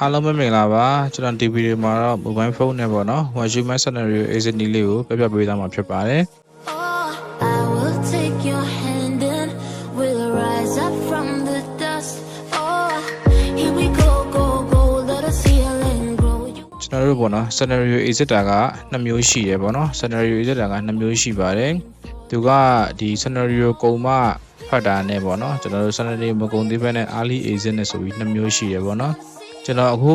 အားလုံးပဲမင်္ဂလာပါကျွန်တော် TV တွေမှာတော့ mobile phone နဲ့ပေါ့နော် one human scenario exit နည်းလေးကိုပြပြပေးသွားမှာဖြစ်ပါတယ် Oh, I will take your hand and we'll rise up from the dust. Oh, here we go, go, go. Let us healing grow. You ကျွန်တော်တို့ပေါ့နော် scenario exit တာကနှစ်မျိုးရှိတယ်ပေါ့နော် scenario exit တာကနှစ်မျိုးရှိပါတယ်သူကဒီ scenario ကုံမဖတ်တာနဲ့ပေါ့နော်ကျွန်တော်တို့ scenario မကုံသေးဘဲနဲ့ early exit နဲ့ဆိုပြီးနှစ်မျိုးရှိတယ်ပေါ့နော် ကျွန်တော်အခု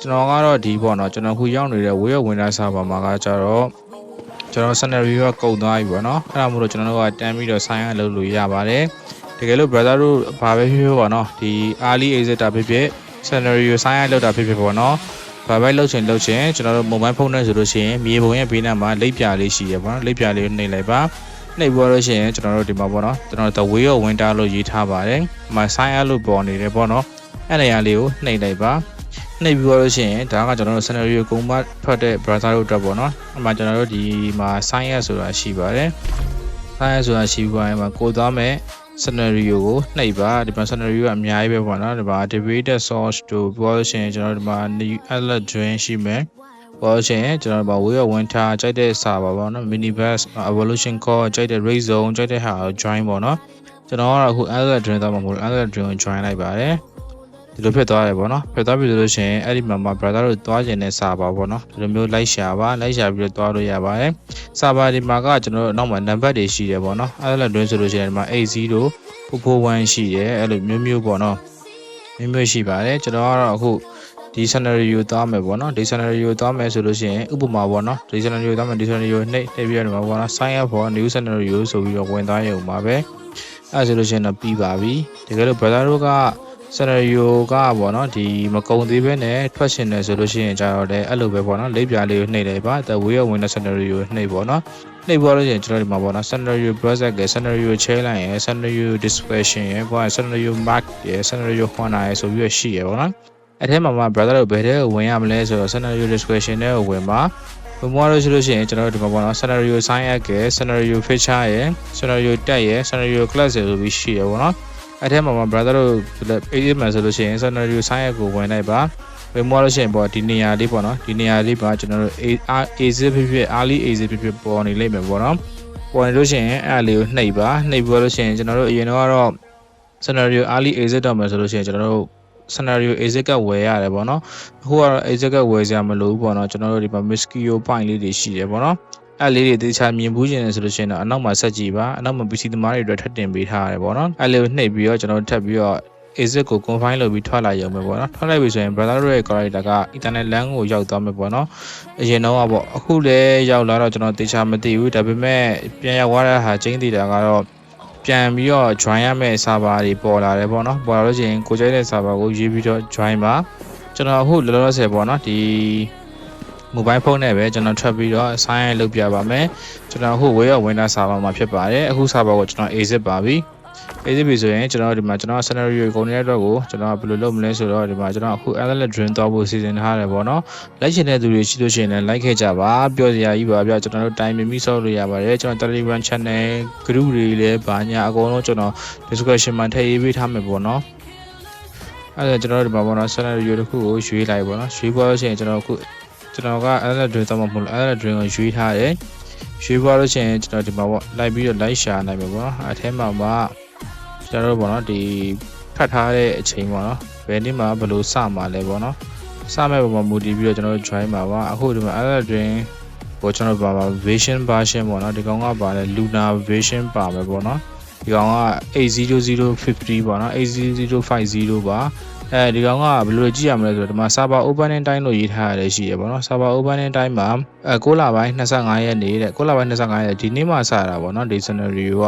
ကျွန်တော်ကတော့ဒီပေါ့နော်ကျွန်တော်အခုရောက်နေတဲ့ way of winner server မှာကကြတော့ကျွန်တော် scenario ကကုံသွားပြီပေါ့နော်အဲ့ဒါမို့လို့ကျွန်တော်တို့ကတန်းပြီးတော့ sign up လုပ်လို့ရပါတယ်တကယ်လို့ brother တို့ဘာပဲဖြစ်ဖြစ်ပေါ့နော်ဒီ early exit တာဖြစ်ဖြစ် scenario sign up လုပ်တာဖြစ်ဖြစ်ပေါ့နော်ဘာပဲလှုပ်ချင်လှုပ်ချင်ကျွန်တော်တို့ mobile phone နဲ့ဆိုလို့ရှိရင်မြေပုံရဲ့ဘေးနားမှာလိပ်ပြလေးရှိရပါတော့လိပ်ပြလေးကိုနှိပ်လိုက်ပါနှိပ်ပေါ်လို့ရှိရင်ကျွန်တော်တို့ဒီမှာပေါ့နော်ကျွန်တော်တို့ the way of winter လို့ရေးထားပါတယ်ဒီမှာ sign up လို့ပေါ်နေတယ်ပေါ့နော် အဲ့နေရာလေးကိုနှိပ်လိုက်ပါနှိပ်ပြီးတော့လို့ရှိရင်ဒါကကျွန်တော်တို့ scenario ကုန်းမထွက်တဲ့ browser တို့အတွက်ပေါ့နော်အဲ့မှာကျွန်တော်တို့ဒီမှာ sign up ဆိုတာရှိပါတယ် sign up ဆိုတာရှိပြီးပါရင်မှာကိုသွားမယ် scenario ကိုနှိပ်ပါဒီမှာ scenario ကအများကြီးပဲပေါ့နော်ဒီမှာ debated source တို့ပြောလို့ရှိရင်ကျွန်တော်တို့ဒီမှာ new alert join ရှိမယ်ပြောလို့ရှိရင်ကျွန်တော်တို့ဒီမှာ way of winter ကြိုက်တဲ့စာပါပေါ့နော် minibus evolution core ကြိုက်တဲ့ rate zone ကြိုက်တဲ့ဟာကို join ပေါ့နော်ကျွန်တော်ကတော့အခု alert join သွားမှာမဟုတ်ဘူး alert join ကို join လိုက်ပါတယ် ဒီလိုဖြစ်သွားတယ်ပေါ့နော်ဖြစ်သွားပြီဆိုလို့ရှိရင်အဲ့ဒီမှာမှာ brother တို့သွားကျင်တဲ့စာပါပေါ့နော်ဒီလိုမျိုးလိုက်ရှာပါလိုက်ရှာပြီးတော့သွားလို့ရပါတယ်စာပါဒီမှာကကျွန်တော်တို့နောက်မှာနံပါတ်တွေရှိတယ်ပေါ့နော်အဲ့ဒါတွင်းဆိုလို့ရှိရင်ဒီမှာ80 441ရှိတယ်အဲ့လိုမျိုးမျိုးပေါ့နော်မျိုးမျိုးရှိပါတယ်ကျွန်တော်ကတော့အခုဒီ scenario သွားမယ်ပေါ့နော်ဒီ scenario သွားမယ်ဆိုလို့ရှိရင်ဥပမာပေါ့နော်ဒီ scenario သွားမယ်ဒီ scenario နှိပ်နှိပ်ပြီးတော့ဒီမှာပေါ့နော် sign up for new scenario ဆိုပြီးတော့ဝင်သွားရုံပါပဲအဲ့ဆိုလို့ရှိရင်တော့ပြီးပါပြီတကယ်လို့ brother တို့က scenario ကပေါ့နော်ဒီမကုံသေးဘဲနဲ့ထွက်ရှင်တယ်ဆိုလို့ရှိရင်ကြတော့လေအဲ့လိုပဲပေါ့နော်လိပ်ပြားလေးကိုနှိပ်လိုက်ပါ the way of winner scenario ကိုနှိပ်ပေါ့နော်နှိပ်ပေါ်လို့ရှိရင်ကျွန်တော်ဒီမှာပေါ့နော် scenario browser က scenario ချဲလိုက်ရယ် scenario discretion ရယ်ပေါ့ scenario mark ရယ် scenario corner ရယ်ဆိုပြီးတော့ရှိရယ်ပေါ့နော်အဲ့ထဲမှာမှ browser တို့ဘယ်ထဲကိုဝင်ရမလဲဆိုတော့ scenario discretion ထဲကိုဝင်ပါဝင်သွားလို့ရှိလို့ရှိရင်ကျွန်တော်တို့ဒီမှာပေါ့နော် scenario sign up က scenario feature ရယ် scenario tag ရယ် scenario class ရယ်ဆိုပြီးရှိရယ်ပေါ့နော် အဲ့ထဲမှာမှ brother တို့အေးအေးမှဆိုလို့ရှိရင် scenario sign up ကိုဝင်လိုက်ပါဝင်သွားလို့ရှိရင်ပေါ့ဒီနေရာလေးပေါ့နော်ဒီနေရာလေးပါကျွန်တော်တို့ AZ ဖြစ်ဖြစ် early AZ ဖြစ်ဖြစ်ပေါ်နေလိမ့်မယ်ပေါ့နော်ပေါ်နေလို့ရှိရင်အဲ့အလေးကိုနှိပ်ပါနှိပ်ပြီးလို့ရှိရင်ကျွန်တော်တို့အရင်တော့ကတော့ scenario early AZ တော့မယ်ဆိုလို့ရှိရင်ကျွန်တော်တို့ scenario AZ ကဝယ်ရတယ်ပေါ့နော်အခုကတော့ AZ ကဝယ်စရာမလိုဘူးပေါ့နော်ကျွန်တော်တို့ဒီမှာ mosquito point လေးတွေရှိတယ်ပေါ့နော် အဲ့လေးတွေတေချာမြင်ဘူးကျင်တယ်ဆိုလို့ရှိရင်တော့အနောက်မှာဆက်ကြည့်ပါအနောက်မှာ PC သမားတွေအတွက်ထပ်တင်ပေးထားရတယ်ပေါ့နော်အဲ့လေးကိုနှိပ်ပြီးတော့ကျွန်တော်တို့ထပ်ပြီးတော့ exit ကို confine လုပ်ပြီးထွက်လာရုံပဲပေါ့နော်ထွက်လိုက်ပြီဆိုရင် brother တို့ရဲ့ character က internet LAN ကိုရောက်သွားမယ်ပေါ့နော်အရင်တော့ကပေါ့အခုလည်းရောက်လာတော့ကျွန်တော်တေချာမသိဘူးဒါပေမဲ့ပြန်ရောက်သွားတဲ့ဟာချင်းတည်တာကတော့ပြန်ပြီးတော့ join ရမယ့် server တွေပေါ်လာတယ်ပေါ့နော်ပေါ်လာလို့ရှိရင်ကိုကြိုက်တဲ့ server ကိုရေးပြီးတော့ join ပါကျွန်တော်အခုလောလောဆယ်ပေါ့နော်ဒီ mobile phone နဲ့ပဲကျွန်တော်ထွက်ပြီးတော့ sign in လုပ်ပြပါမယ်ကျွန်တော်အခု way of winner server မှာဖြစ်ပါတယ်အခု server ကိုကျွန်တော် exit ပါပြီ exit ပြီဆိုရင်ကျွန်တော်ဒီမှာကျွန်တော် scenario ကိုကုန်နေတဲ့အတွက်ကိုကျွန်တော်ဘယ်လိုလုပ်မလဲဆိုတော့ဒီမှာကျွန်တော်အခု alert drain သွားဖို့စီစဉ်ထားတယ်ပေါ့နော်လိုက်ချင်တဲ့သူတွေရှိလို့ရှိရင်လည်း like ခဲ့ကြပါပြောစရာကြီးပါဗျကျွန်တော်တို့ time မိဆောက်လို့ရပါတယ်ကျွန်တော် Telegram channel group တွေလည်းဗာညာအကုန်လုံးကျွန်တော် description မှာထည့်ရေးပေးထားမယ်ပေါ့နော်အဲ့ဒါကျွန်တော်တို့ဒီမှာပေါ့နော် scenario တစ်ခုကိုရွေးလိုက်ပေါ့နော်ရွေးပေါ်လို့ရှိရင်ကျွန်တော်အခု ကျွန်တော်က alert drain သွားမှာမဟုတ်လို့ alert drain ကိုရွေးထားတယ်ရွေးပေါ်လို့ရှိရင်ကျွန်တော်ဒီမှာပေါ့လိုက်ပြီးတော့ like ရှာနိုင်မယ်ပေါ့နော်အဲထဲမှာမှာကျွန်တော်တို့ပေါ့နော်ဒီဖတ်ထားတဲ့အချိန်ပေါ့နော်ဘယ်နေ့မှဘယ်လိုစမှာလဲပေါ့နော်စမဲ့ပုံမှာမူတည်ပြီးတော့ကျွန်တော်တို့ join ပါပါအခုဒီမှာ alert drain ကိုကျွန်တော်ပါပါ vision version ပေါ့နော်ဒီကောင်ကပါလဲ lunar vision ပါမယ်ပေါ့နော်ဒီကောင်က80050ပေါ့နော်80050ပါ အဲဒီကောင်ကဘယ်လိုကြည့်ရမလဲဆိုတော့ဒီမှာ server opening time လို့ရေးထားရတယ်ရှိရပေါ့နော် server opening time မှာအဲ6လပိုင်း25ရက်နေ့တဲ့6လပိုင်း25ရက်ဒီနေ့မှစတာပေါ့နော်ဒီ scenario က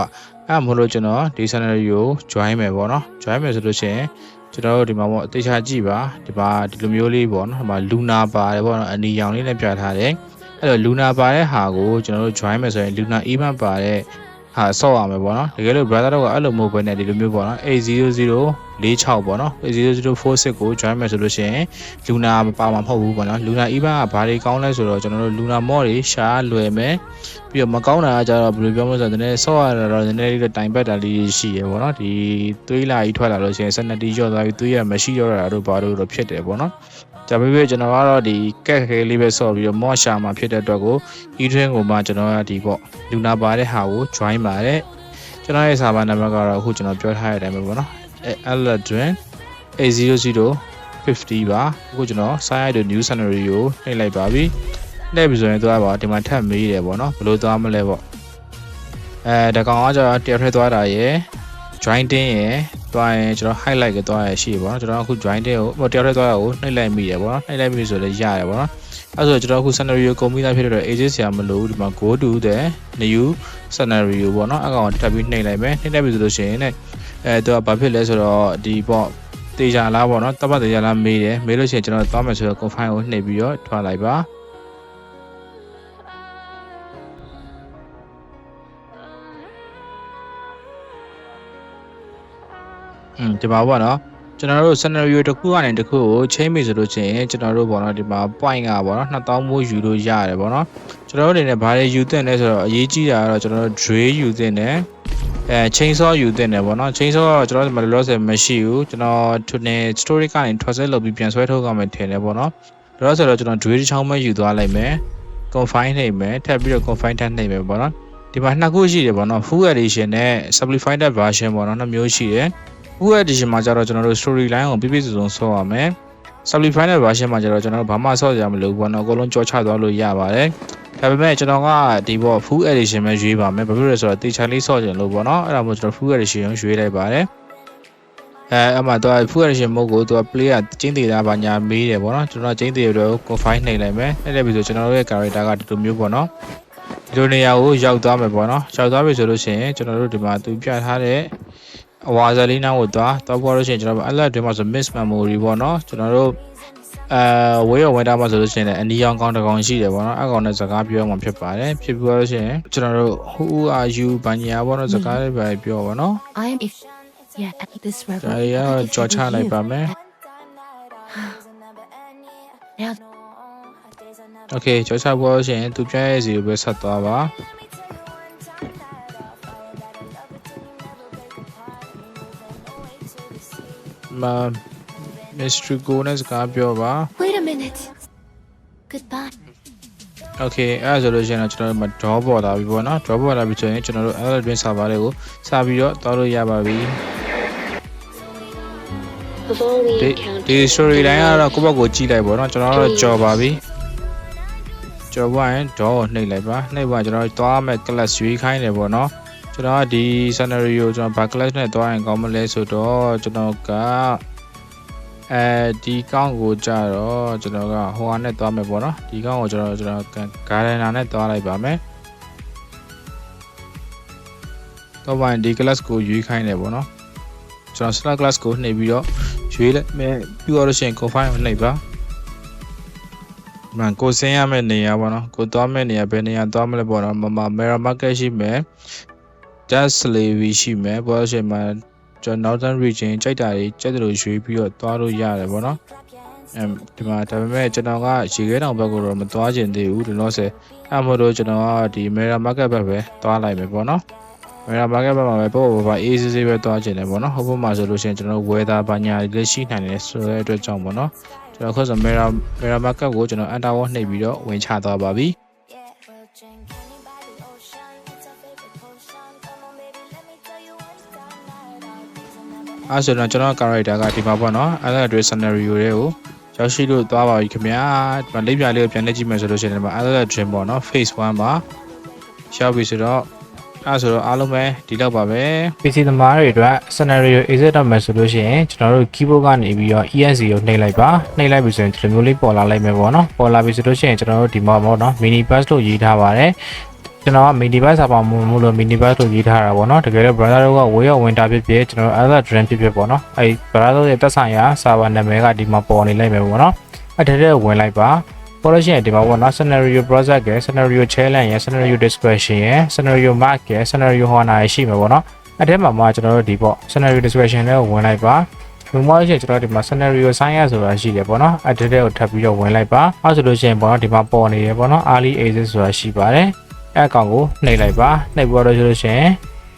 အဲမလို့ကျွန်တော်ဒီ scenario ကို join မယ်ပေါ့နော် join မယ်ဆိုလို့ရှိရင်ကျွန်တော်တို့ဒီမှာပေါ့အသေးချာကြည့်ပါဒီမှာဒီလိုမျိုးလေးပေါ့နော်ဒီမှာ lunar ပါတယ်ပေါ့နော်အနီရောင်လေးနဲ့ပြထားတယ်အဲ့တော့ lunar ပါတဲ့ဟာကိုကျွန်တော်တို့ join မယ်ဆိုရင် lunar event ပါတဲ့ဟာဆော့ရမယ်ပေါ့နော်တကယ်လို့ brother တို့ကအဲ့လိုမဟုတ်ဘဲနဲ့ဒီလိုမျိုးပေါ့နော်800 46ပေါ့နော်0046ကို join မယ်ဆိုလို့ရှိရင်လူနာမပါမှာမဟုတ်ဘူးပေါ့နော်လူနာ even ကဘာတွေကောင်းလဲဆိုတော့ကျွန်တော်တို့လူနာမော့တွေရှာလွယ်မယ်ပြီးတော့မကောင်းတာကကြတော့ဘယ်လိုပြောမလဲဆိုတော့နည်းနည်းဆော့ရတာတော့နည်းနည်းလေးတော့တိုင်ပတ်တာလေးရှိရပေါ့နော်ဒီသွေးလာကြီးထွက်လာလို့ရှိရင်စနတီရော့သွားပြီးသွေးရမရှိတော့တာတို့ဘာတို့တော့ဖြစ်တယ်ပေါ့နော်ဒါပေမဲ့ကျွန်တော်ကတော့ဒီကက်ခဲလေးပဲဆော့ပြီးတော့မော့ရှာမှာဖြစ်တဲ့အတွက်ကို e-train ကိုမှကျွန်တော်ကဒီပေါ့လူနာပါတဲ့ဟာကို join ပါတယ်ကျွန်တော်ရဲ့စာပါနံပါတ်ကတော့အခုကျွန်တော်ပြောထားတဲ့အတိုင်းပဲပေါ့နော် အဲ Aladrin A0050 ပါအခုကျွန်တော် site တို့ new scenario ကိုနှိပ်လိုက်ပါပြီနှိပ်ပြီဆိုရင်သွားပါဒီမှာထပ်မေးတယ်ပေါ့နော်ဘယ်လိုသွားမလဲပေါ့အဲတကောင်ကကျတော့တယောက်ထဲသွားတာရယ် join တင်းရယ်သွားရင်ကျွန်တော် highlight ကိုသွားရရှိရပေါ့နော်ကျွန်တော်အခု join တင်းကိုဟိုတယောက်ထဲသွားတာကိုနှိပ်လိုက်မိတယ်ပေါ့နော်နှိပ်လိုက်မိဆိုလည်းရတယ်ပေါ့နော်အဲ့ဆိုကျွန်တော်အခု scenario ကုန်ပြီးသားဖြစ်တဲ့ agent ဆရာမလို့ဒီမှာ go to the new scenario ပေါ့နော်အကောင်တက်ပြီးနှိပ်လိုက်မယ်နှိပ်လိုက်ပြီဆိုလို့ရှိရင်ね အဲသူကဘာဖြစ်လဲဆိုတော့ဒီပေါ့တေချာလားပေါ့နော်တပတ်တေချာလားမေးတယ်မေးလို့ရှိရင်ကျွန်တော်သွားမယ်ဆိုတော့ confine ကိုနှိပ်ပြီးတော့ထွားလိုက်ပါอืมဒီမှာပေါ့နော်ကျွန်တော်တို့ scenario တစ်ခုကနေတစ်ခုကို change မိဆိုလို့ချင်းကျွန်တော်တို့ပေါ့နော်ဒီမှာ point ကပေါ့နော်2000မိုးယူလို့ရတယ်ပေါ့နော်ကျွန်တော်တို့အနေနဲ့ဘာတွေယူသင့်လဲဆိုတော့အရေးကြီးတာကတော့ကျွန်တော်တို့ dray ယူသင့်တယ် အဲ chainsaw ယူသင့်တယ်ပေါ့နော် chainsaw ကတော့ကျွန်တော်တို့ဒီမှာလောလောဆယ်မရှိဘူးကျွန်တော်သူနေ story ကနေ translate လုပ်ပြီးပြန်ဆွဲထုတ်ရမယ်ထင်တယ်ပေါ့နော်လောလောဆယ်တော့ကျွန်တော် dray တစ်ချောင်းပဲယူသွားလိုက်မယ် confine နှိပ်မယ်ထပ်ပြီးတော့ confine ထပ်နှိပ်မယ်ပေါ့နော်ဒီမှာနှစ်ခုရှိတယ်ပေါ့နော် full edition နဲ့ simplified version ပေါ့နော်နှစ်မျိုးရှိတယ် full edition မှာကျတော့ကျွန်တော်တို့ story line ကိုပြပြစုံစုံဆော့ရမယ် simplified version မှာကျတော့ကျွန်တော်တို့ဘာမှဆော့ကြမလို့ဘောနော်အကုန်လုံးကြောချသွားလို့ရပါတယ် ဒါပေမဲ့ကျွန်တော်ကဒီဘော full edition ပဲရွေးပါမယ်ဘာဖြစ်လဲဆိုတော့တေချာလေးဆော့ကြလို့ပေါ့နော်အဲ့ဒါမို့ကျွန်တော် full edition ကိုရွေးလိုက်ပါတယ်အဲအမှတော့ full edition mode ကိုသူက play ကကျင်းသေးတာဘာညာမေးတယ်ပေါ့နော်ကျွန်တော်ကျင်းသေးတယ်ကို confine နှိပ်လိုက်မယ်နှိပ်လိုက်ပြီဆိုကျွန်တော်တို့ရဲ့ character ကဒီလိုမျိုးပေါ့နော်ဒီလိုနေရာကိုရောက်သွားမယ်ပေါ့နော်ရောက်သွားပြီဆိုလို့ရှိရင်ကျွန်တော်တို့ဒီမှာသူပြထားတဲ့အဝါဇာလေးနားကိုသွားတော့ပေါ်လို့ရှိရင်ကျွန်တော်တို့ alert တွေမှာဆို miss memory ပေါ့နော်ကျွန်တော်တို့ အဲဝေးရဝေးတာမှာဆိုလို့ရှိရင်လည်းအနီရောင်ကောင်းတစ်ကောင်ရှိတယ်ပေါ့နော်အကောင်နဲ့စကားပြောမှဖြစ်ပါတယ်ဖြစ်ပြီးလို့ရှိရင်ကျွန်တော်တို့ who are you ဘာညာပေါ့နော်စကားလေးပဲပြောပါနော် I am if yeah at this ဒါ river. ရီကတော့ကြော်ချလိုက်ပါမယ် Now okay ကြော်ချပေါ်လို့ရှိရင်သူပြရဲ့စီကိုပဲဆက်သွားပါမ Mr. Go နဲ့စကားပြောပါ wait a minute. Goodbye. okay အဲ့ဒါဆိုလို့ရှိရင်တော့ကျွန်တော်တို့မှာ draw ပေါ်လာပြီပေါ့နော် draw ပေါ်လာပြီဆိုရင်ကျွန်တော်တို့ alert bin server တွေကိုစပြီးတော့တောက်လို့ရပါပြီ Before we ဒီ encounter ဒီ story line ကတော့ကိုယ့်ဘက်ကိုကြည့်လိုက်ပေါ့နော်ကျွန်တော်တို့ကြော်ပါပြီကြော်ပါရင် draw ကိုနှိပ်လိုက်ပါနှိပ်ပါကျွန်တော်တို့သွားမဲ့ class ရွေးခိုင်းတယ်ပေါ့နော်ကျွန်တော်ကဒီ scenario ကျွန်တော်ဘာ class နဲ့သွားရင်ကောင်းမလဲဆိုတော့ကျွန်တော်က အဲဒီကောင်းကိုကြတော့ကျွန်တော်ကဟိုဟာနဲ့သွားမယ်ပေါ့နော်ဒီကောင်းကိုကျွန်တော်ကျွန်တော် gardener နဲ့သွားလိုက်ပါမယ်တော့ဘာဒီ class ကိုရွေးခိုင်းတယ်ပေါ့နော်ကျွန်တော် select class ကိုနှိပ်ပြီးတော့ရွေးလိုက်မယ်ပြီးတော့လို့ရှိရင် confine ကိုနှိပ်ပါမှန်ကိုစင်းရမယ့်နေရာပေါ့နော်ကိုသွားမယ့်နေရာဘယ်နေရာသွားမလဲပေါ့နော်မမ mirror market ရှိမယ် just slavery ရှိမယ်ပေါ့လို့ရှိရင်မှာ ကျွန်တော် northern region ကြိုက်တာတွေကြိုက်တယ်လို့ရွေးပြီးတော့သွားလို့ရတယ်ပေါ့နော်အဲဒီမှာဒါပေမဲ့ကျွန်တော်ကရေခဲတောင်ဘက်ကိုတော့မသွားကျင်သေးဘူးဒီလို့ဆိုအဲ့မို့လို့ကျွန်တော်ကဒီ mirror market ဘက်ပဲသွားလိုက်မယ်ပေါ့နော် mirror market ဘက်မှာပဲပေါ့ပေါ့ပါအေးဆေးဆေးပဲသွားကျင်တယ်ပေါ့နော်ဟုတ်ဖို့မှာဆိုလို့ရှိရင်ကျွန်တော် weather ဘာညာတွေလည်းရှိနိုင်တယ်ဆိုတဲ့အတွက်ကြောင့်ပေါ့နော်ကျွန်တော်ခုဆို mirror mirror market ကိုကျွန်တော် enter ဝနှိပ်ပြီးတော့ဝင်ချသွားပါပြီ အဲဆိုတော့ကျွန်တော် character ကဒီမှာပေါ့နော်အဲ့ဒါတွေ scenario တွေကိုရောက်ရှိလို့သွားပါပြီခင်ဗျာဒီမှာလိပ်ပြလေးကိုပြန်လက်ကြည့်မယ်ဆိုလို့ရှိရင်ဒီမှာ other dream ပေါ့နော် phase 1ပါရောက်ပြီဆိုတော့အဲဆိုတော့အားလုံးပဲဒီလောက်ပါပဲ PC သမားတွေအတွက် scenario exit တော့မယ်ဆိုလို့ရှိရင်ကျွန်တော်တို့ keyboard ကနေပြီးတော့ ESC ကိုနှိပ်လိုက်ပါနှိပ်လိုက်ပြီဆိုရင်ဒီလိုမျိုးလေးပေါ်လာလိုက်မယ်ပေါ့နော်ပေါ်လာပြီဆိုလို့ရှိရင်ကျွန်တော်တို့ဒီမှာပေါ့နော် mini bus လို့ရေးထားပါတယ် ကျွန်တော်က mini bus စာပါမလို့လို့ mini bus လို့ရေးထားတာပေါ့နော်တကယ်တော့ brother တို့က way of winter ဖြစ်ဖြစ်ကျွန်တော်တို့ other dream ဖြစ်ဖြစ်ပေါ့နော်အဲဒီ brother တို့ရဲ့တက်ဆိုင်ရာ server နာမည်ကဒီမှာပေါ်နေလိုက်မယ်ပေါ့နော်အဲ့ဒါတည်းဝင်လိုက်ပါပေါ်လို့ရှိရင်ဒီမှာပေါ့နော် scenario project ရယ် scenario challenge ရယ် scenario discussion ရယ် scenario mark ရယ် scenario honor ရယ်ရှိမှာပေါ့နော်အဲ့ထဲမှာမှကျွန်တော်တို့ဒီပေါ့ scenario discussion လေးကိုဝင်လိုက်ပါဝင်သွားလို့ရှိရင်ကျွန်တော်ဒီမှာ scenario science ဆိုတာရှိတယ်ပေါ့နော်အဲ့ဒီတဲ့ကိုထပ်ပြီးတော့ဝင်လိုက်ပါအဲဆိုလို့ရှိရင်ပေါ့နော်ဒီမှာပေါ်နေရပေါ့နော် early access ဆိုတာရှိပါတယ် အဲ့အကောင်ကိုနှိပ်လိုက်ပါနှိပ်ပြီးတော့ဆိုလို့ရှိရင်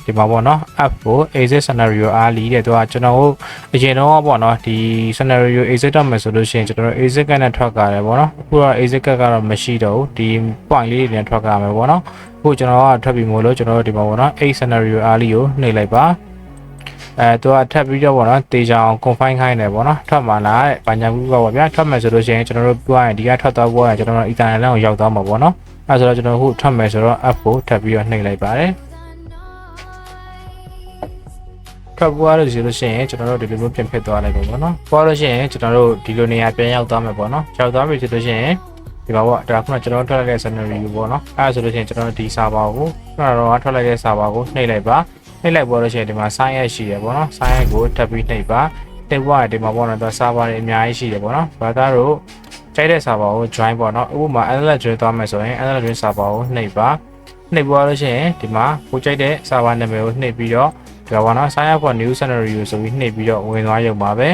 ဒီမှာပေါ့နော် app ကို exit scenario early တဲ့သူကကျွန်တော်တို့အရင်တော့ပေါ့နော်ဒီ scenario exit တော့မယ်ဆိုလို့ရှိရင်ကျွန်တော်တို့ exit ကနဲ့ထွက်ကြတယ်ပေါ့နော်အခုတော့ exit ကကတော့မရှိတော့ဘူးဒီ point လေးတွေနဲ့ထွက်ကြမယ်ပေါ့နော်အခုကျွန်တော်ကထွက်ပြီးမို့လို့ကျွန်တော်တို့ဒီမှာပေါ့နော်8 scenario early ကိုနှိပ်လိုက်ပါအဲသူကထပ်ပြီးတော့ပေါ့နော်တေချာအောင် confine ခိုင်းတယ်ပေါ့နော်ထွက်မှာလားတဲ့ဘာညာဘူးကပေါ့ဗျာထွက်မယ်ဆိုလို့ရှိရင်ကျွန်တော်တို့ပြောရရင်ဒီကထွက်သွားဖို့ကကျွန်တော်တို့ ethernet လမ်းကိုရောက်သွားမှာပေါ့နော် အဲဆိုတော့ကျွန်တော်အခုထွက်မယ်ဆိုတော့ app ကိုထပ်ပြီးတော့နှိပ်လိုက်ပါတယ်ထွက်သွားလို့ဆိုလို့ရှိရင်ကျွန်တော်တို့ဒီလိုမျိုးပြင်ဖြစ်သွားလိုက်ပေါ့နော်သွားလို့ရှိရင်ကျွန်တော်တို့ဒီလိုနေရာပြန်ရောက်သွားမယ်ပေါ့နော်ရောက်သွားပြီဆိုလို့ရှိရင်ဒီမှာပေါ့ဒါကကျွန်တော်ထွက်လိုက်တဲ့ scenario ပေါ့နော်အဲဆိုလို့ရှိရင်ကျွန်တော်တို့ဒီ server ကိုကျွန်တော်တို့ထွက်လိုက်တဲ့ server ကိုနှိပ်လိုက်ပါနှိပ်လိုက်ပေါ်လို့ရှိရင်ဒီမှာ sign up ရှိတယ်ပေါ့နော် sign up ကိုထပ်ပြီးနှိပ်ပါနှိပ်သွားရင်ဒီမှာပေါ့နော်သူ server တွေအများကြီးရှိတယ်ပေါ့နော်ဘာသာတို့ ကြိုက်တဲ့ server ကို join ပေါ့နော်ဥပမာ analyst join သွားမယ်ဆိုရင် analyst join server ကိုနှိပ်ပါနှိပ်သွားလို့ရှိရင်ဒီမှာကိုကြိုက်တဲ့ server နာမည်ကိုနှိပ်ပြီးတော့ဒီကပေါ့နော် sign up for new scenario ဆိုပြီးနှိပ်ပြီးတော့ဝင်သွားရုံပါပဲ